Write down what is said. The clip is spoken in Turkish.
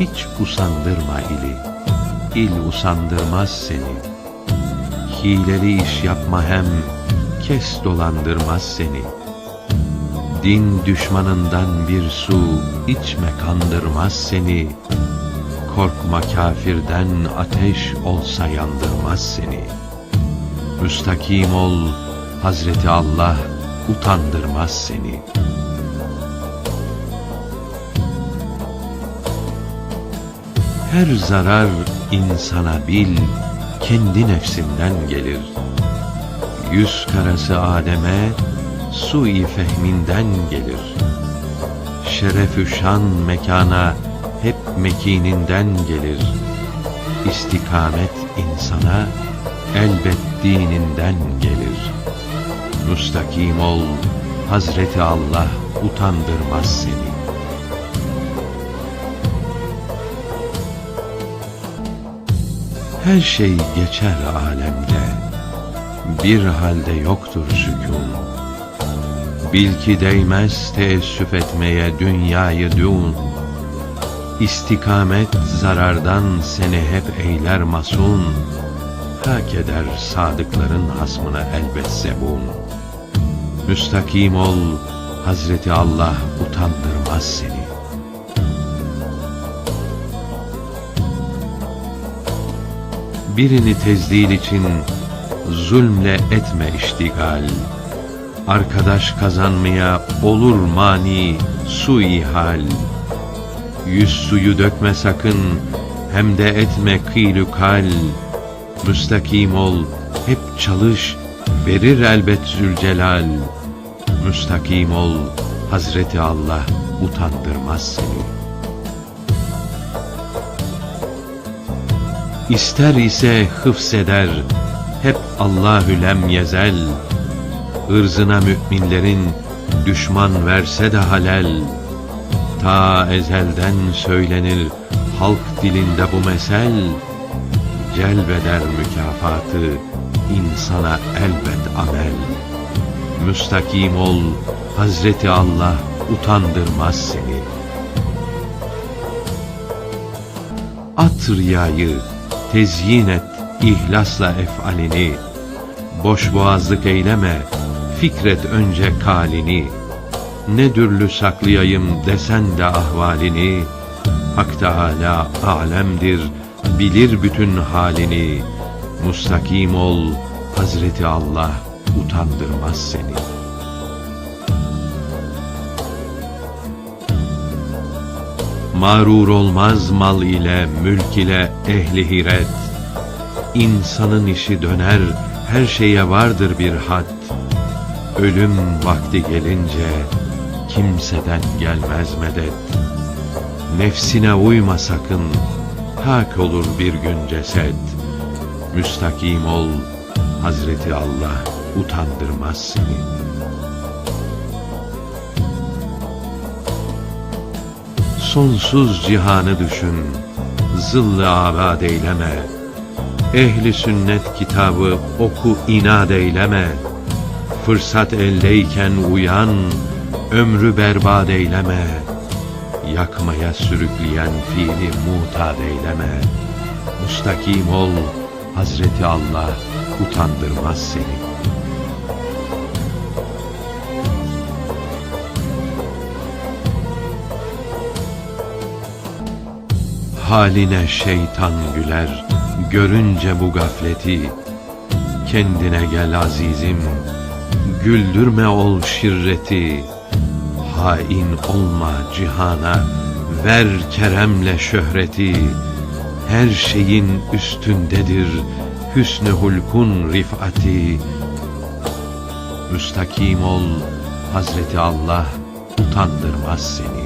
hiç usandırma ili. İl usandırmaz seni. Hileli iş yapma hem, kes dolandırmaz seni. Din düşmanından bir su, içme kandırmaz seni. Korkma kafirden ateş olsa yandırmaz seni. Müstakim ol, Hazreti Allah utandırmaz seni. Her zarar insana bil, kendi nefsinden gelir. Yüz karası Adem'e, sui fehminden gelir. Şerefü şan mekana, hep mekininden gelir. İstikamet insana, elbet dininden gelir. Müstakim ol, Hazreti Allah utandırmaz seni. Her şey geçer alemde, bir halde yoktur sükun. Bil ki değmez teessüf etmeye dünyayı dün. İstikamet zarardan seni hep eyler masun. Hak eder sadıkların hasmına elbet zebun. Müstakim ol, Hazreti Allah utandırmaz seni. Birini tezdil için zulmle etme iştigal. Arkadaş kazanmaya olur mani suihal. Yüz suyu dökme sakın, hem de etme kıylü kal. Müstakim ol, hep çalış, verir elbet Zülcelal. Müstakim ol, Hazreti Allah utandırmaz seni. İster ise hıfseder, hep Allahü lem yezel. Irzına müminlerin düşman verse de halel. Ta ezelden söylenir halk dilinde bu mesel. Celbeder mükafatı insana elbet amel. Müstakim ol, Hazreti Allah utandırmaz seni. At riyayı, tezyin et ihlasla efalini. Boş boğazlık eyleme, fikret önce kalini. Ne dürlü saklayayım desen de ahvalini. Hak Teâlâ alemdir, bilir bütün halini. Mustakim ol, Hazreti Allah utandırmaz seni. Mağrur olmaz mal ile, mülk ile ehli hiret. İnsanın işi döner, her şeye vardır bir had. Ölüm vakti gelince, kimseden gelmez medet. Nefsine uyma sakın, hak olur bir gün ceset. Müstakim ol, Hazreti Allah utandırmaz seni. Sonsuz cihanı düşün, zıllı abad eyleme. Ehli sünnet kitabı oku inat eyleme. Fırsat eldeyken uyan, ömrü berbat eyleme. Yakmaya sürükleyen fiili mutat eyleme. Mustakim ol, Hazreti Allah utandırmaz seni. Haline şeytan güler, görünce bu gafleti. Kendine gel azizim, güldürme ol şirreti. Hain olma cihana, ver keremle şöhreti. Her şeyin üstündedir, hüsnü hulkun rifati. Müstakim ol, Hazreti Allah utandırmaz seni.